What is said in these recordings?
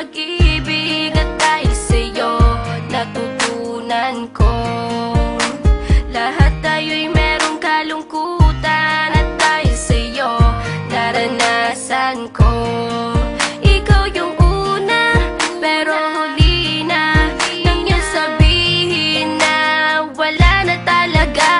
pag-ibig At dahil sa'yo natutunan ko. Lahat tayo'y merong kalungkutan At dahil sa'yo naranasan ko. Ikaw yung una pero huli na Nang sabihin wala na talaga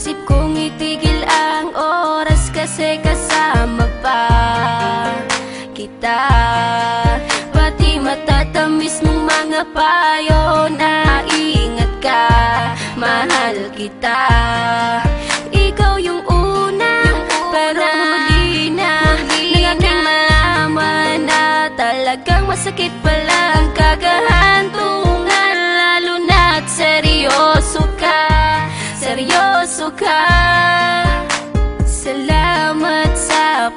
Naisip kong itigil ang oras kasi kasama pa kita. Pati matatamis mong mga payo na ingat ka Mahal kita. Ikaw yung una, pero huli na Nang aking malaman na talagang masakit pala ang kagahantungan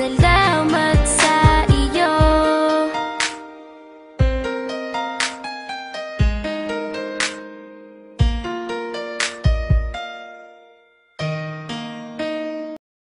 Salamat.